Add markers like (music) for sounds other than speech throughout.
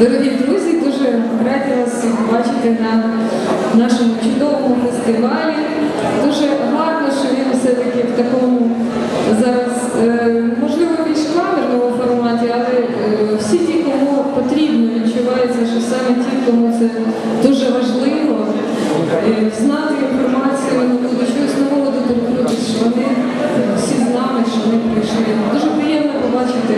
Дорогі друзі, дуже раді вас бачити на нашому чудовому фестивалі. Дуже гарно, що він все-таки в такому зараз, е, можливо, більш камерному форматі, але е, всі ті, кому потрібно, відчувається, що саме ті, кому це дуже важливо, е, знати інформацію, нову, щось нового доторкнутися, що вони всі з нами, що вони прийшли. Дуже приємно побачити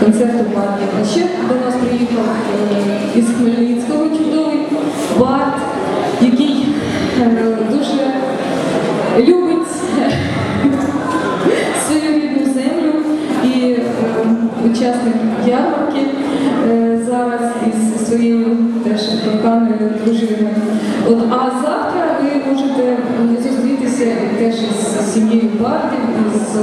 концерту партії. А ще до нас приїхав е, із Хмельницького чудовий Барт, який е, дуже любить (laughs) свою рідну землю і е, учасник ярмарки зараз із своєю теж коханою дружиною. От, а завтра ви можете зустрітися теж із сім'єю Бардів, із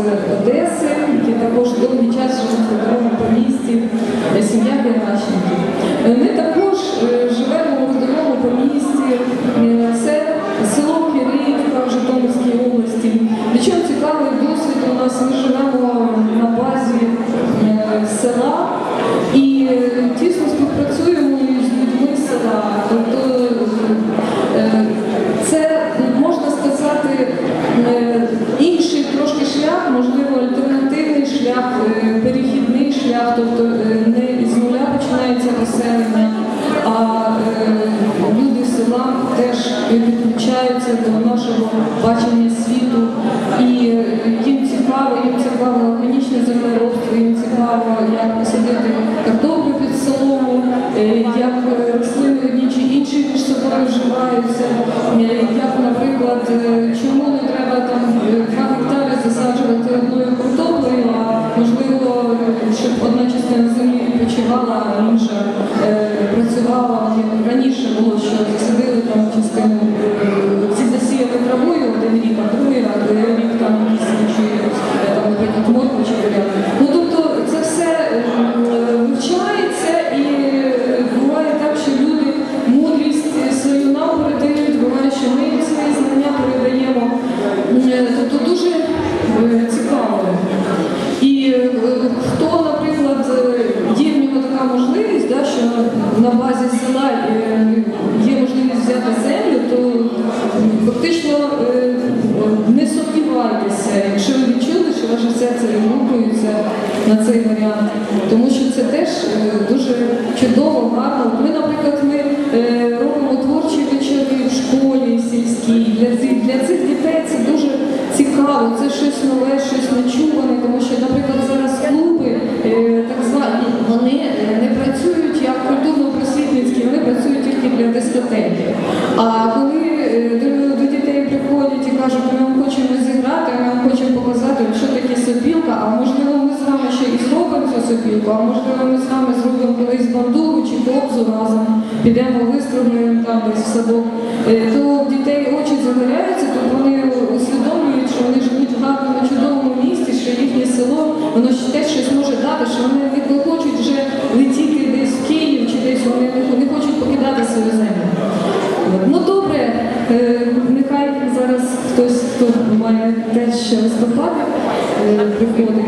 поселення, а е, люди села теж підключаються до нашого бачення Justyna рухається на цей варіант, тому що це теж е, дуже чудово, гарно. Ми, наприклад, ми е, робимо творчі вечори в школі сільській. Для цих, для цих дітей це дуже цікаво, це щось нове, щось нечуване, тому що, наприклад, зараз клуби е, так звані, вони не працюють як культурно-просвітницькі, вони працюють тільки для дискотеки. А коли до, дітей приходять і кажуть, ми хочемо сопілка, а можливо ми з вами ще і зробимо цю сопілку, а можливо ми з вами зробимо колись бандуру чи кобзу разом, підемо вистрибуємо там десь в садок, Е, то дітей очі загоряються, то вони усвідомлюють, що вони живуть в гарному, чудовому місті, що їхнє село, воно ще теж щось може дати, що вони приходить.